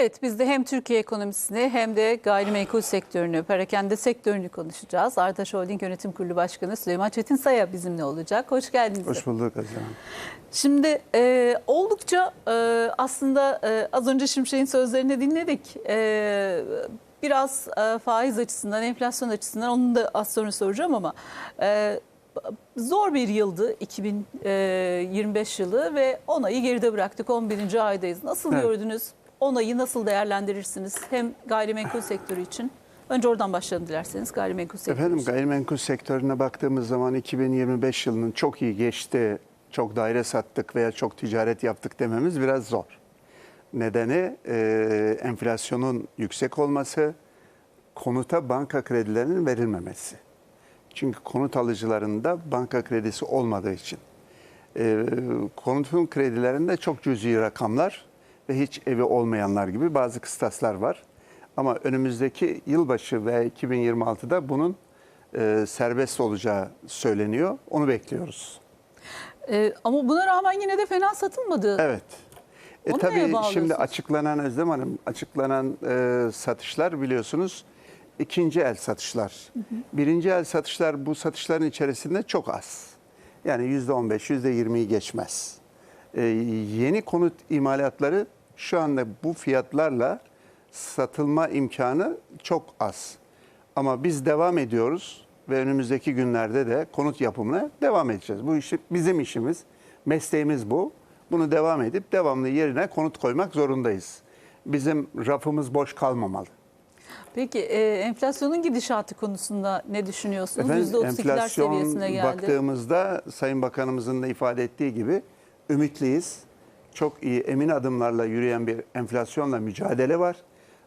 Evet biz de hem Türkiye ekonomisini hem de gayrimenkul sektörünü, perakende sektörünü konuşacağız. Artaş Holding Yönetim Kurulu Başkanı Süleyman Çetinsaya bizimle olacak. Hoş geldiniz. Hoş bulduk Haziran. Şimdi e, oldukça e, aslında e, az önce Şimşek'in sözlerini dinledik. E, biraz e, faiz açısından, enflasyon açısından onu da az sonra soracağım ama e, zor bir yıldı 2025 yılı ve 10 ayı geride bıraktık 11. aydayız. Nasıl Evet. gördünüz? 10 ayı nasıl değerlendirirsiniz? Hem gayrimenkul sektörü için. Önce oradan başlayalım dilerseniz gayrimenkul sektörü Efendim için. gayrimenkul sektörüne baktığımız zaman 2025 yılının çok iyi geçti, çok daire sattık veya çok ticaret yaptık dememiz biraz zor. Nedeni e, enflasyonun yüksek olması, konuta banka kredilerinin verilmemesi. Çünkü konut alıcılarında banka kredisi olmadığı için. E, konutun kredilerinde çok cüzi rakamlar ve hiç evi olmayanlar gibi bazı kıstaslar var. Ama önümüzdeki yılbaşı ve 2026'da bunun e, serbest olacağı söyleniyor. Onu bekliyoruz. E, ama buna rağmen yine de fena satılmadı. Evet. E, Onu tabii şimdi açıklanan Özlem Hanım, açıklanan e, satışlar biliyorsunuz ikinci el satışlar. Birinci el satışlar bu satışların içerisinde çok az. Yani yüzde on beş, yüzde yirmiyi geçmez. E, yeni konut imalatları şu anda bu fiyatlarla satılma imkanı çok az. Ama biz devam ediyoruz ve önümüzdeki günlerde de konut yapımına devam edeceğiz. Bu işi bizim işimiz, mesleğimiz bu. Bunu devam edip devamlı yerine konut koymak zorundayız. Bizim rafımız boş kalmamalı. Peki e, enflasyonun gidişatı konusunda ne düşünüyorsunuz? %32'ler seviyesine geldi. baktığımızda Sayın Bakanımızın da ifade ettiği gibi ümitliyiz. Çok iyi emin adımlarla yürüyen bir enflasyonla mücadele var.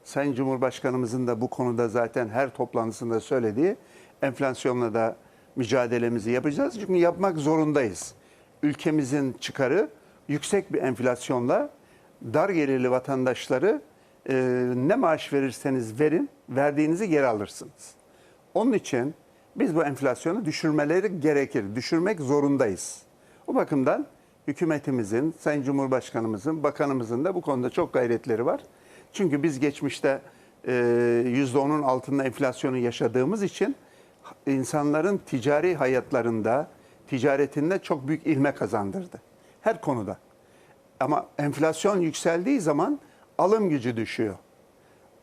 Sayın Cumhurbaşkanımızın da bu konuda zaten her toplantısında söylediği enflasyonla da mücadelemizi yapacağız. Çünkü yapmak zorundayız. Ülkemizin çıkarı yüksek bir enflasyonla dar gelirli vatandaşları e, ne maaş verirseniz verin, verdiğinizi geri alırsınız. Onun için biz bu enflasyonu düşürmeleri gerekir. Düşürmek zorundayız. O bakımdan hükümetimizin, Sayın Cumhurbaşkanımızın, bakanımızın da bu konuda çok gayretleri var. Çünkü biz geçmişte e, %10'un altında enflasyonu yaşadığımız için insanların ticari hayatlarında, ticaretinde çok büyük ilme kazandırdı. Her konuda. Ama enflasyon yükseldiği zaman alım gücü düşüyor.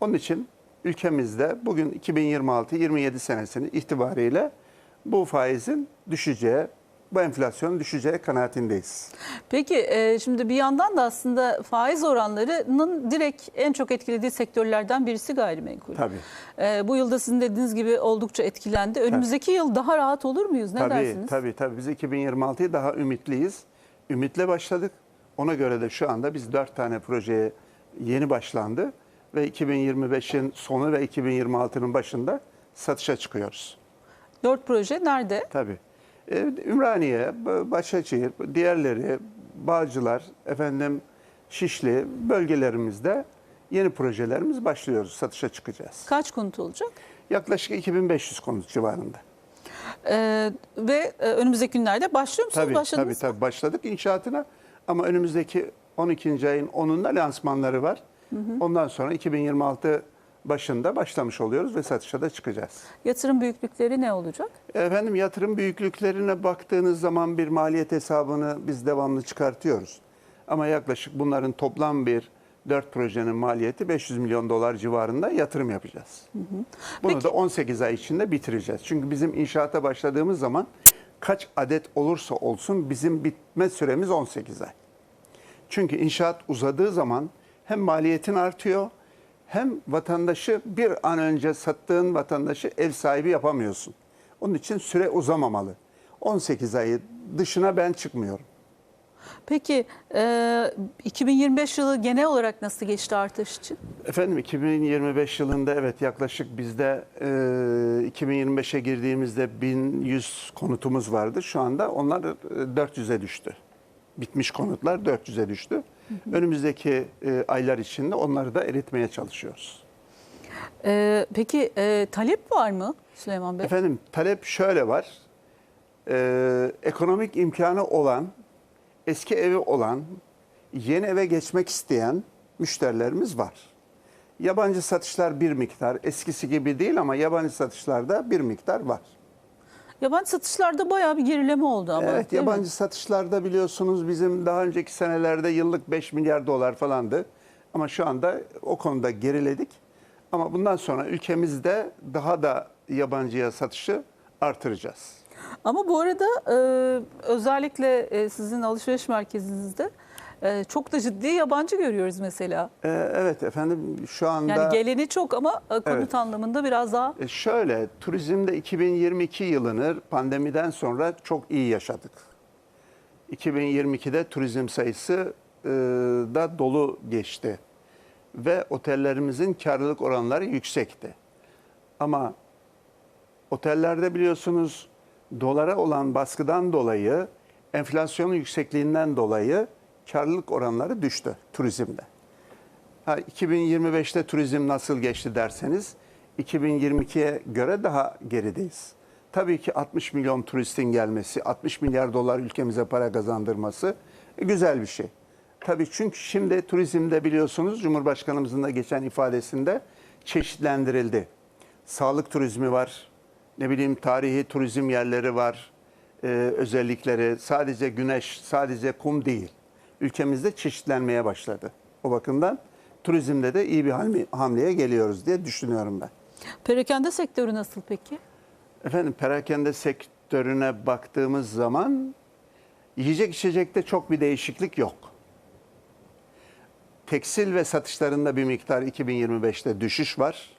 Onun için ülkemizde bugün 2026-27 senesinin itibariyle bu faizin düşeceği, bu enflasyonun düşeceği kanaatindeyiz. Peki e, şimdi bir yandan da aslında faiz oranlarının direkt en çok etkilediği sektörlerden birisi gayrimenkul. Tabii. E, bu yılda sizin dediğiniz gibi oldukça etkilendi. Önümüzdeki yıl daha rahat olur muyuz? Ne tabii, dersiniz? Tabii tabii. Biz 2026'yı daha ümitliyiz. Ümitle başladık. Ona göre de şu anda biz dört tane projeye yeni başlandı ve 2025'in sonu ve 2026'nın başında satışa çıkıyoruz. Dört proje nerede? Tabii. Ee, Ümraniye, Başakşehir, diğerleri, Bağcılar, efendim Şişli bölgelerimizde yeni projelerimiz başlıyoruz. Satışa çıkacağız. Kaç konut olacak? Yaklaşık 2500 konut civarında. E, ve e, önümüzdeki günlerde başlıyor musunuz? Tabii, tabii, Başladınız mı? tabii. Başladık inşaatına ama önümüzdeki 12. ayın 10'unda lansmanları var. Ondan sonra 2026 başında başlamış oluyoruz ve satışa da çıkacağız. Yatırım büyüklükleri ne olacak? Efendim yatırım büyüklüklerine baktığınız zaman bir maliyet hesabını biz devamlı çıkartıyoruz. Ama yaklaşık bunların toplam bir 4 projenin maliyeti 500 milyon dolar civarında yatırım yapacağız. Bunu Peki- da 18 ay içinde bitireceğiz. Çünkü bizim inşaata başladığımız zaman kaç adet olursa olsun bizim bitme süremiz 18 ay. Çünkü inşaat uzadığı zaman hem maliyetin artıyor hem vatandaşı bir an önce sattığın vatandaşı ev sahibi yapamıyorsun. Onun için süre uzamamalı. 18 ayı dışına ben çıkmıyorum. Peki e, 2025 yılı genel olarak nasıl geçti artış için? Efendim 2025 yılında evet yaklaşık bizde e, 2025'e girdiğimizde 1100 konutumuz vardı. Şu anda onlar e, 400'e düştü. Bitmiş konutlar 400'e düştü. Önümüzdeki e, aylar içinde onları da eritmeye çalışıyoruz. E, peki e, talep var mı Süleyman Bey? Efendim talep şöyle var. Ee, ekonomik imkanı olan, eski evi olan, yeni eve geçmek isteyen müşterilerimiz var. Yabancı satışlar bir miktar. Eskisi gibi değil ama yabancı satışlarda bir miktar var. Yabancı satışlarda bayağı bir gerileme oldu ama. Evet değil mi? yabancı satışlarda biliyorsunuz bizim daha önceki senelerde yıllık 5 milyar dolar falandı. Ama şu anda o konuda geriledik. Ama bundan sonra ülkemizde daha da yabancıya satışı artıracağız. Ama bu arada e, özellikle e, sizin alışveriş merkezinizde e, çok da ciddi yabancı görüyoruz mesela. Ee, evet efendim şu anda... Yani geleni çok ama e, konut Evet. anlamında biraz daha E, Şöyle, turizmde 2022 yılını pandemiden sonra çok iyi yaşadık. 2022'de turizm sayısı e, da dolu geçti. Ve otellerimizin karlılık oranları yüksekti. Ama otellerde biliyorsunuz dolara olan baskıdan dolayı, enflasyonun yüksekliğinden dolayı karlılık oranları düştü turizmde. Ha, 2025'te turizm nasıl geçti derseniz 2022'ye göre daha gerideyiz. Tabii ki 60 milyon turistin gelmesi, 60 milyar dolar ülkemize para kazandırması e, güzel bir şey. Tabii çünkü şimdi turizmde biliyorsunuz Cumhurbaşkanımızın da geçen ifadesinde çeşitlendirildi. Sağlık turizmi var, ne bileyim tarihi turizm yerleri var, e, özellikleri sadece güneş, sadece kum değil. Ülkemizde çeşitlenmeye başladı. O bakımdan turizmde de iyi bir hamle- hamleye geliyoruz diye düşünüyorum ben. perakende sektörü nasıl peki? Efendim perakende sektörüne baktığımız zaman yiyecek içecekte çok bir değişiklik yok. Tekstil ve satışlarında bir miktar 2025'te düşüş var.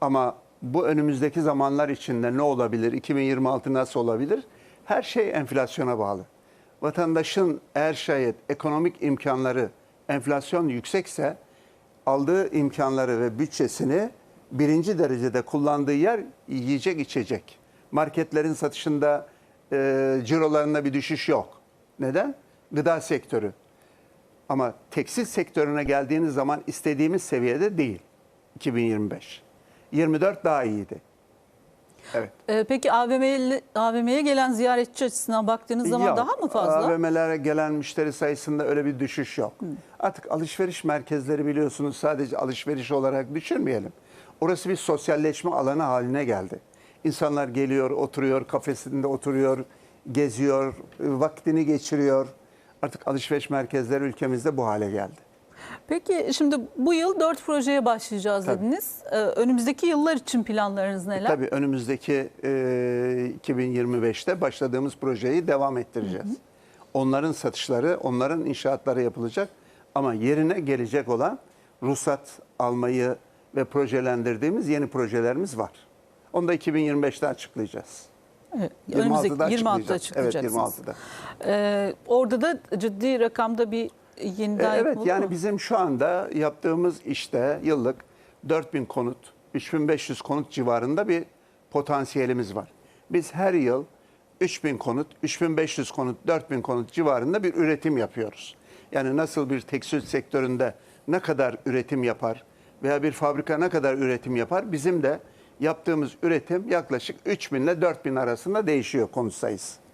Ama bu önümüzdeki zamanlar içinde ne olabilir? 2026 nasıl olabilir? Her şey enflasyona bağlı. Vatandaşın eğer şayet ekonomik imkanları enflasyon yüksekse aldığı imkanları ve bütçesini birinci derecede kullandığı yer yiyecek içecek. Marketlerin satışında e, cirolarında bir düşüş yok. Neden? Gıda sektörü. Ama tekstil sektörüne geldiğiniz zaman istediğimiz seviyede değil 2025. 24 daha iyiydi. Evet. E, peki AVM'ye AVM'ye gelen ziyaretçi açısından baktığınız zaman Yok, daha mı fazla? AVM'lere gelen müşteri sayısında öyle bir düşüş yok. Artık alışveriş merkezleri biliyorsunuz sadece alışveriş olarak düşünmeyelim. Orası bir sosyalleşme alanı haline geldi. İnsanlar geliyor, oturuyor, kafesinde oturuyor, geziyor, vaktini geçiriyor. Artık alışveriş merkezleri ülkemizde bu hale geldi. Peki şimdi bu yıl dört projeye başlayacağız Tabii. dediniz. E, önümüzdeki yıllar için planlarınız neler? Tabii önümüzdeki e, 2025'te başladığımız projeyi devam ettireceğiz. Onların satışları, onların inşaatları yapılacak ama yerine gelecek olan ruhsat almayı ve projelendirdiğimiz yeni projelerimiz var. Onu da 2025'te açıklayacağız. Evet, önümüzdeki 26'da 26'da açıklayacağız. Evet açıklayacaksınız. 26'da. E, orada da ciddi rakamda bir yeniden E, Evet yani mu? bizim şu anda yaptığımız işte yıllık 4000 konut, 3500 konut civarında bir potansiyelimiz var. Biz her yıl 3000 konut, 3500 konut, 4000 konut civarında bir üretim yapıyoruz. Yani nasıl bir tekstil sektöründe ne kadar üretim yapar veya bir fabrika ne kadar üretim yapar bizim de yaptığımız üretim yaklaşık 3000 ile 4000 arasında değişiyor konut sayısı.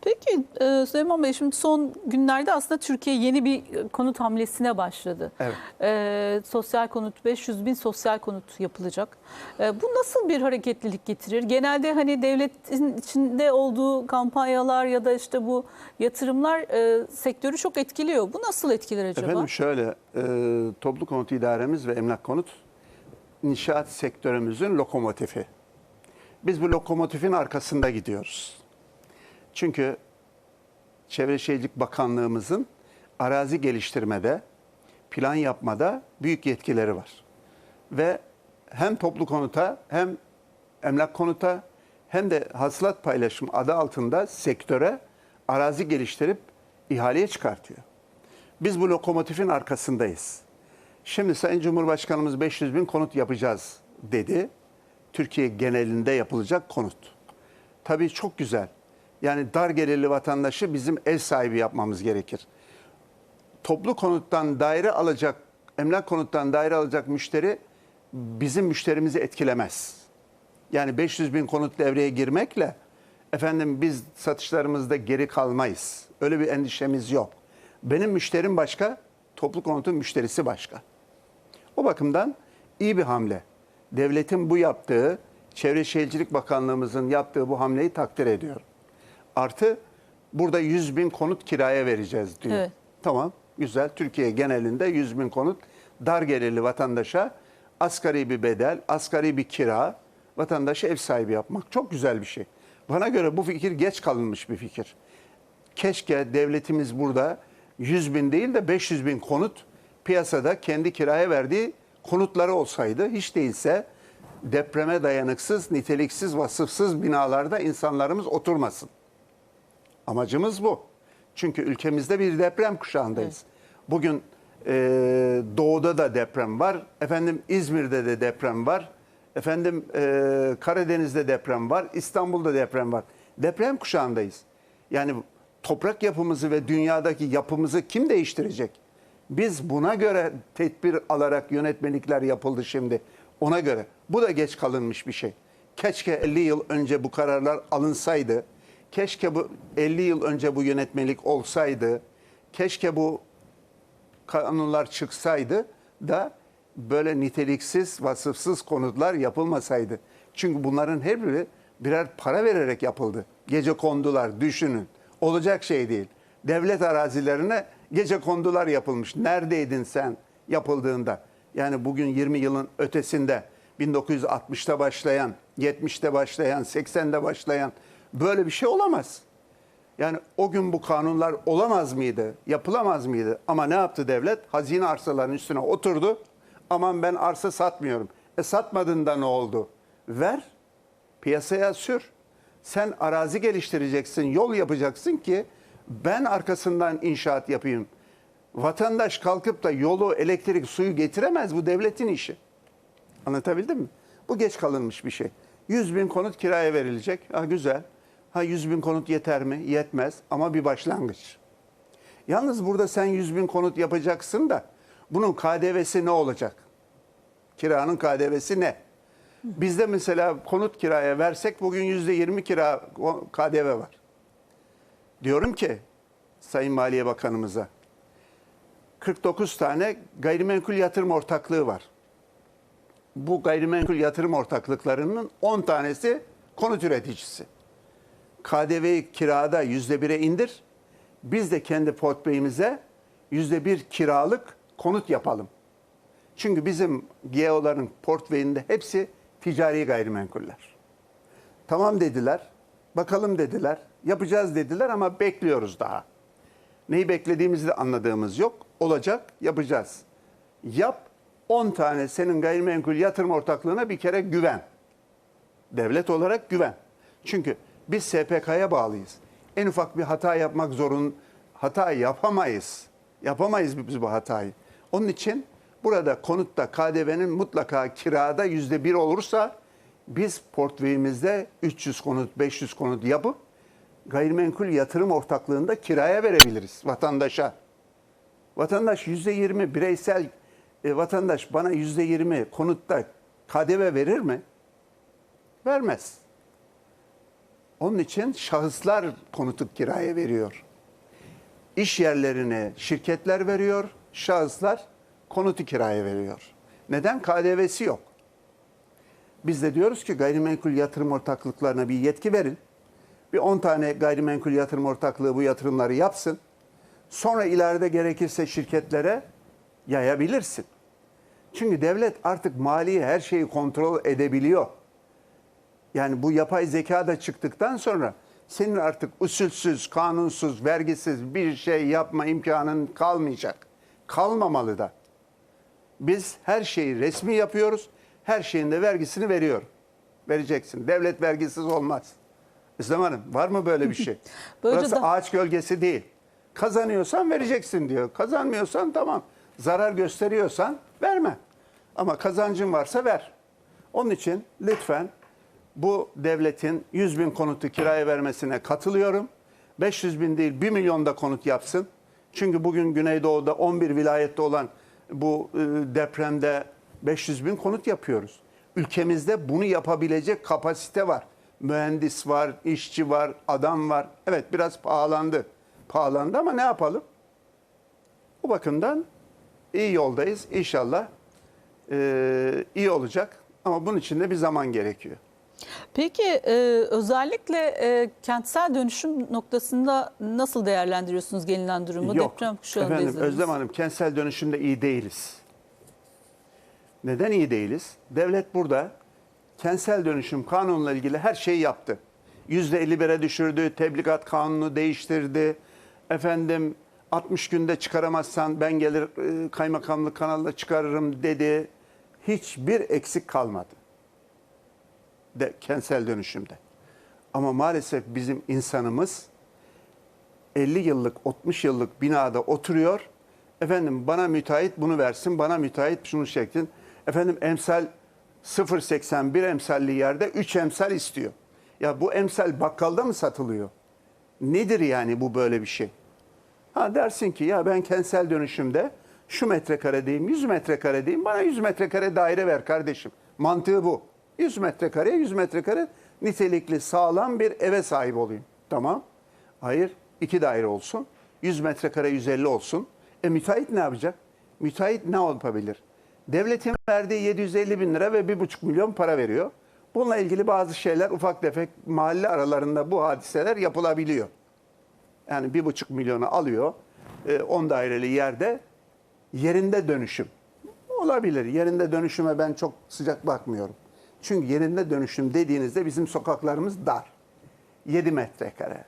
Peki e, Süleyman Bey şimdi son günlerde aslında Türkiye yeni bir e, konut hamlesine başladı. Evet. E, sosyal konut 500 bin sosyal konut yapılacak. E, bu nasıl bir hareketlilik getirir? Genelde hani devletin içinde olduğu kampanyalar ya da işte bu yatırımlar e, sektörü çok etkiliyor. Bu nasıl etkiler acaba? Efendim şöyle, e, toplu konut idaremiz ve emlak konut inşaat sektörümüzün lokomotifi. Biz bu lokomotifin arkasında gidiyoruz. Çünkü Çevre Şehircilik Bakanlığımızın arazi geliştirmede, plan yapmada büyük yetkileri var. Ve hem toplu konuta hem emlak konuta hem de hasılat paylaşım adı altında sektöre arazi geliştirip ihaleye çıkartıyor. Biz bu lokomotifin arkasındayız. Şimdi Sayın Cumhurbaşkanımız 500 bin konut yapacağız dedi. Türkiye genelinde yapılacak konut. Tabii çok güzel. Yani dar gelirli vatandaşı bizim ev sahibi yapmamız gerekir. Toplu konuttan daire alacak, emlak konuttan daire alacak müşteri bizim müşterimizi etkilemez. Yani 500 bin konut devreye girmekle efendim biz satışlarımızda geri kalmayız. Öyle bir endişemiz yok. Benim müşterim başka, toplu konutun müşterisi başka. O bakımdan iyi bir hamle. Devletin bu yaptığı, Çevre Şehircilik Bakanlığımızın yaptığı bu hamleyi takdir ediyorum. Artı burada 100 bin konut kiraya vereceğiz diyor. Evet. Tamam güzel. Türkiye genelinde 100 bin konut dar gelirli vatandaşa asgari bir bedel, asgari bir kira vatandaşı ev sahibi yapmak çok güzel bir şey. Bana göre bu fikir geç kalınmış bir fikir. Keşke devletimiz burada 100 bin değil de 500 bin konut piyasada kendi kiraya verdiği konutları olsaydı hiç değilse depreme dayanıksız, niteliksiz, vasıfsız binalarda insanlarımız oturmasın. Amacımız bu. Çünkü ülkemizde bir deprem kuşağındayız. Bugün e, doğuda da deprem var. Efendim İzmir'de de deprem var. Efendim e, Karadeniz'de deprem var. İstanbul'da deprem var. Deprem kuşağındayız. Yani toprak yapımızı ve dünyadaki yapımızı kim değiştirecek? Biz buna göre tedbir alarak yönetmelikler yapıldı şimdi. Ona göre. Bu da geç kalınmış bir şey. Keşke 50 yıl önce bu kararlar alınsaydı. Keşke bu 50 yıl önce bu yönetmelik olsaydı. Keşke bu kanunlar çıksaydı da böyle niteliksiz, vasıfsız konutlar yapılmasaydı. Çünkü bunların her biri birer para vererek yapıldı. Gece kondular düşünün. Olacak şey değil. Devlet arazilerine gece kondular yapılmış. Neredeydin sen yapıldığında? Yani bugün 20 yılın ötesinde 1960'ta başlayan, 70'te başlayan, 80'de başlayan böyle bir şey olamaz. Yani o gün bu kanunlar olamaz mıydı? Yapılamaz mıydı? Ama ne yaptı devlet? Hazine arsalarının üstüne oturdu. Aman ben arsa satmıyorum. E satmadığında ne oldu? Ver, piyasaya sür. Sen arazi geliştireceksin, yol yapacaksın ki ben arkasından inşaat yapayım. Vatandaş kalkıp da yolu, elektrik, suyu getiremez. Bu devletin işi. Anlatabildim mi? Bu geç kalınmış bir şey. 100 bin konut kiraya verilecek. Ha güzel. Ha 100 bin konut yeter mi? Yetmez ama bir başlangıç. Yalnız burada sen 100 bin konut yapacaksın da bunun KDV'si ne olacak? Kiranın KDV'si ne? Bizde mesela konut kiraya versek bugün %20 kira KDV var. Diyorum ki Sayın Maliye Bakanımıza 49 tane gayrimenkul yatırım ortaklığı var. Bu gayrimenkul yatırım ortaklıklarının 10 tanesi konut üreticisi. KDV'yi kirada %1'e indir. Biz de kendi portföyümüze %1 kiralık konut yapalım. Çünkü bizim GEO'ların portföyünde hepsi ticari gayrimenkuller. Tamam dediler, bakalım dediler, yapacağız dediler ama bekliyoruz daha. Neyi beklediğimizi de anladığımız yok. Olacak, yapacağız. Yap, 10 tane senin gayrimenkul yatırım ortaklığına bir kere güven. Devlet olarak güven. Çünkü biz SPK'ya bağlıyız. En ufak bir hata yapmak zorun, hata yapamayız. Yapamayız biz bu hatayı. Onun için burada konutta KDV'nin mutlaka kirada yüzde bir olursa biz portföyümüzde 300 konut, 500 konut yapıp gayrimenkul yatırım ortaklığında kiraya verebiliriz vatandaşa. Vatandaş yüzde yirmi bireysel e, vatandaş bana yüzde yirmi konutta KDV verir mi? Vermez. Onun için şahıslar konutu kiraya veriyor. İş yerlerine şirketler veriyor, şahıslar konutu kiraya veriyor. Neden? KDV'si yok. Biz de diyoruz ki gayrimenkul yatırım ortaklıklarına bir yetki verin. Bir 10 tane gayrimenkul yatırım ortaklığı bu yatırımları yapsın. Sonra ileride gerekirse şirketlere yayabilirsin. Çünkü devlet artık mali her şeyi kontrol edebiliyor. Yani bu yapay zeka da çıktıktan sonra senin artık usulsüz, kanunsuz, vergisiz bir şey yapma imkanın kalmayacak. Kalmamalı da. Biz her şeyi resmi yapıyoruz. Her şeyin de vergisini veriyor. Vereceksin. Devlet vergisiz olmaz. İslam Hanım var mı böyle bir şey? Böylece Burası de- ağaç gölgesi değil. Kazanıyorsan vereceksin diyor. Kazanmıyorsan tamam. Zarar gösteriyorsan verme. Ama kazancın varsa ver. Onun için lütfen bu devletin 100 bin konutu kiraya vermesine katılıyorum. 500 bin değil 1 milyon da konut yapsın. Çünkü bugün Güneydoğu'da 11 vilayette olan bu e, depremde 500 bin konut yapıyoruz. Ülkemizde bunu yapabilecek kapasite var. Mühendis var, işçi var, adam var. Evet biraz pahalandı. Pahalandı ama ne yapalım? Bu bakımdan iyi yoldayız. İnşallah e, iyi olacak. Ama bunun için de bir zaman gerekiyor. Peki e, özellikle e, kentsel dönüşüm noktasında nasıl değerlendiriyorsunuz gelinen durumu? Yok. Deprem kuşağında Efendim izlediniz. Özlem Hanım kentsel dönüşümde iyi değiliz. Neden iyi değiliz? Devlet burada kentsel dönüşüm kanunla ilgili her şeyi yaptı. %51'e düşürdü, tebligat kanunu değiştirdi. Efendim 60 günde çıkaramazsan ben gelir e, kaymakamlık kanalda çıkarırım dedi. Hiçbir eksik kalmadı. De, kentsel dönüşümde. Ama maalesef bizim insanımız 50 yıllık, 60 yıllık binada oturuyor. Efendim bana müteahhit bunu versin, bana müteahhit şunu çeksin. Efendim emsal 0.81 emsalli yerde 3 emsal istiyor. Ya bu emsal bakkalda mı satılıyor? Nedir yani bu böyle bir şey? Ha dersin ki ya ben kentsel dönüşümde şu metrekaredeyim, 100 metrekaredeyim. Bana 100 metrekare daire ver kardeşim. Mantığı bu. 100 metrekare, 100 metrekare nitelikli sağlam bir eve sahip olayım. Tamam. Hayır, iki daire olsun. 100 metrekare 150 olsun. E müteahhit ne yapacak? Müteahhit ne yapabilir? Devletin verdiği 750 bin lira ve 1,5 milyon para veriyor. Bununla ilgili bazı şeyler ufak tefek mahalle aralarında bu hadiseler yapılabiliyor. Yani bir buçuk milyonu alıyor. 10 daireli yerde yerinde dönüşüm. Olabilir. Yerinde dönüşüme ben çok sıcak bakmıyorum. Çünkü yerinde dönüşüm dediğinizde bizim sokaklarımız dar. 7 metrekare.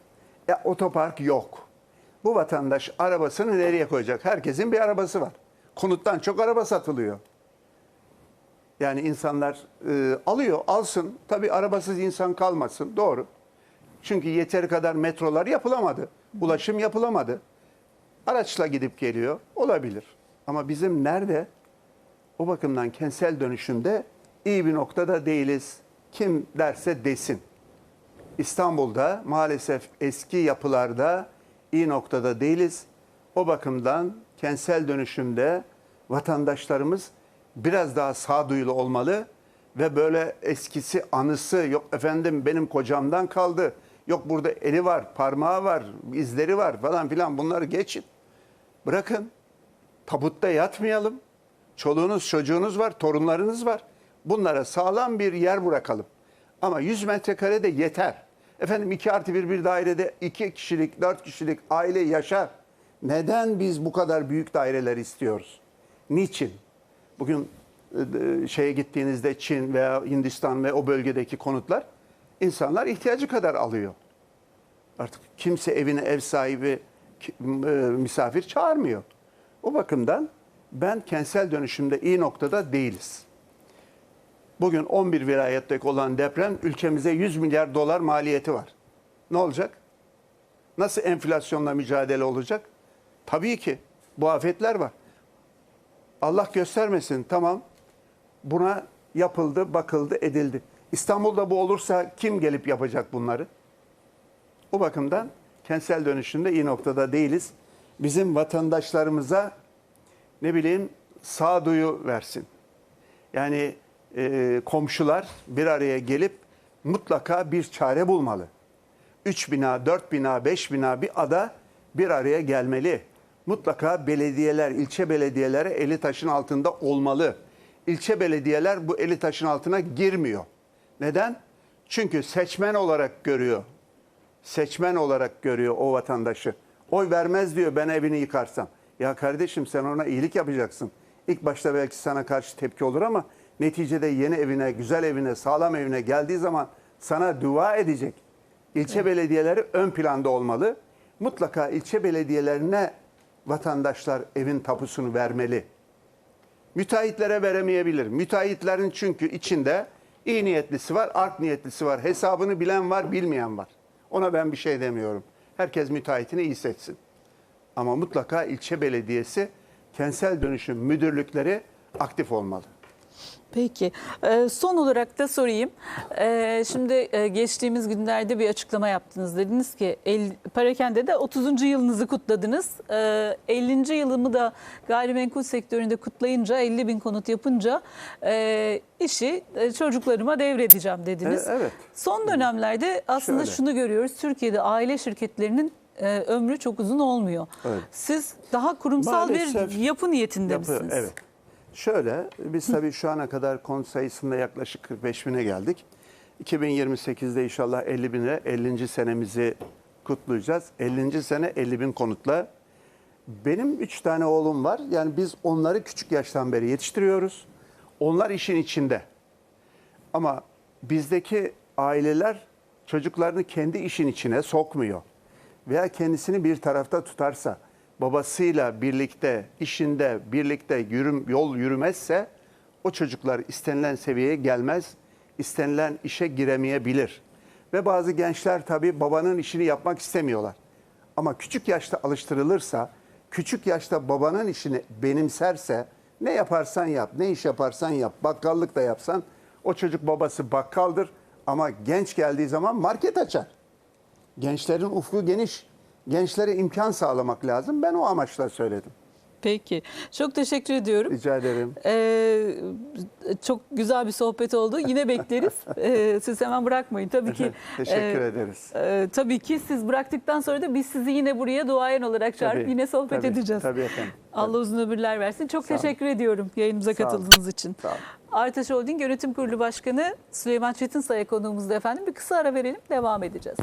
E, otopark yok. Bu vatandaş arabasını nereye koyacak? Herkesin bir arabası var. Konuttan çok araba satılıyor. Yani insanlar e, alıyor, alsın. Tabii arabasız insan kalmasın. Doğru. Çünkü yeteri kadar metrolar yapılamadı. Ulaşım yapılamadı. Araçla gidip geliyor. Olabilir. Ama bizim nerede? O bakımdan kentsel dönüşümde iyi bir noktada değiliz. Kim derse desin. İstanbul'da maalesef eski yapılarda iyi noktada değiliz. O bakımdan kentsel dönüşümde vatandaşlarımız biraz daha sağduyulu olmalı ve böyle eskisi anısı yok efendim benim kocamdan kaldı. Yok burada eli var, parmağı var, izleri var falan filan bunları geçin. Bırakın. Tabutta yatmayalım. Çoluğunuz, çocuğunuz var, torunlarınız var. Bunlara sağlam bir yer bırakalım. Ama 100 metrekare de yeter. Efendim 2 artı 1 bir dairede 2 kişilik, 4 kişilik aile yaşar. Neden biz bu kadar büyük daireler istiyoruz? Niçin? Bugün e, şeye gittiğinizde Çin veya Hindistan ve o bölgedeki konutlar insanlar ihtiyacı kadar alıyor. Artık kimse evine ev sahibi e, misafir çağırmıyor. O bakımdan ben kentsel dönüşümde iyi noktada değiliz. Bugün 11 vilayetteki olan deprem ülkemize 100 milyar dolar maliyeti var. Ne olacak? Nasıl enflasyonla mücadele olacak? Tabii ki bu afetler var. Allah göstermesin tamam buna yapıldı, bakıldı, edildi. İstanbul'da bu olursa kim gelip yapacak bunları? O bakımdan kentsel dönüşümde iyi noktada değiliz. Bizim vatandaşlarımıza ne bileyim sağduyu versin. Yani e, komşular bir araya gelip mutlaka bir çare bulmalı. Üç bina, dört bina, beş bina bir ada bir araya gelmeli. Mutlaka belediyeler, ilçe belediyeleri eli taşın altında olmalı. İlçe belediyeler bu eli taşın altına girmiyor. Neden? Çünkü seçmen olarak görüyor. Seçmen olarak görüyor o vatandaşı. Oy vermez diyor ben evini yıkarsam. Ya kardeşim sen ona iyilik yapacaksın. İlk başta belki sana karşı tepki olur ama neticede yeni evine, güzel evine, sağlam evine geldiği zaman sana dua edecek. İlçe belediyeleri ön planda olmalı. Mutlaka ilçe belediyelerine vatandaşlar evin tapusunu vermeli. Müteahhitlere veremeyebilir. Müteahhitlerin çünkü içinde iyi niyetlisi var, art niyetlisi var. Hesabını bilen var, bilmeyen var. Ona ben bir şey demiyorum. Herkes müteahhitini iyi seçsin. Ama mutlaka ilçe belediyesi kentsel dönüşüm müdürlükleri aktif olmalı. Peki. Ee, son olarak da sorayım. Ee, şimdi e, geçtiğimiz günlerde bir açıklama yaptınız. Dediniz ki Parakende de 30. yılınızı kutladınız. Ee, 50. yılımı da gayrimenkul sektöründe kutlayınca 50 bin konut yapınca e, işi e, çocuklarıma devredeceğim dediniz. Evet. Son dönemlerde aslında Şöyle. şunu görüyoruz. Türkiye'de aile şirketlerinin ömrü çok uzun olmuyor. Evet. Siz daha kurumsal bir Maalesef yapı niyetinde Yapı, misiniz? evet. Şöyle, biz tabii şu ana kadar konut sayısında yaklaşık 45 bine geldik. 2028'de inşallah 50 bine 50. senemizi kutlayacağız. 50. sene 50 bin konutla. Benim 3 tane oğlum var. Yani biz onları küçük yaştan beri yetiştiriyoruz. Onlar işin içinde. Ama bizdeki aileler çocuklarını kendi işin içine sokmuyor. Veya kendisini bir tarafta tutarsa, babasıyla birlikte, işinde birlikte yürüm, yol yürümezse o çocuklar istenilen seviyeye gelmez, istenilen işe giremeyebilir. Ve bazı gençler tabii babanın işini yapmak istemiyorlar. Ama küçük yaşta alıştırılırsa, küçük yaşta babanın işini benimserse ne yaparsan yap, ne iş yaparsan yap, bakkallık da yapsan o çocuk babası bakkaldır ama genç geldiği zaman market açar. Gençlerin ufku geniş. Gençlere imkan sağlamak lazım. Ben o amaçla söyledim. Peki. Çok teşekkür ediyorum. Rica ederim. Ee, çok güzel bir sohbet oldu. Yine bekleriz. Ee, siz hemen bırakmayın. Tabii ki. Teşekkür e, ederiz. e, tabii ki siz bıraktıktan sonra da biz sizi yine buraya duayen olarak çağırıp Tabii, yine sohbet tabii, edeceğiz. tabii efendim, Allah uzun ömürler versin. Çok Sağ olun. teşekkür ediyorum yayınımıza Sağ olun. katıldığınız için. Sağ olun. Artaş Holding Yönetim Kurulu Başkanı Süleyman Çetinsay'a konuğumuzda efendim. Bir kısa ara verelim, devam edeceğiz.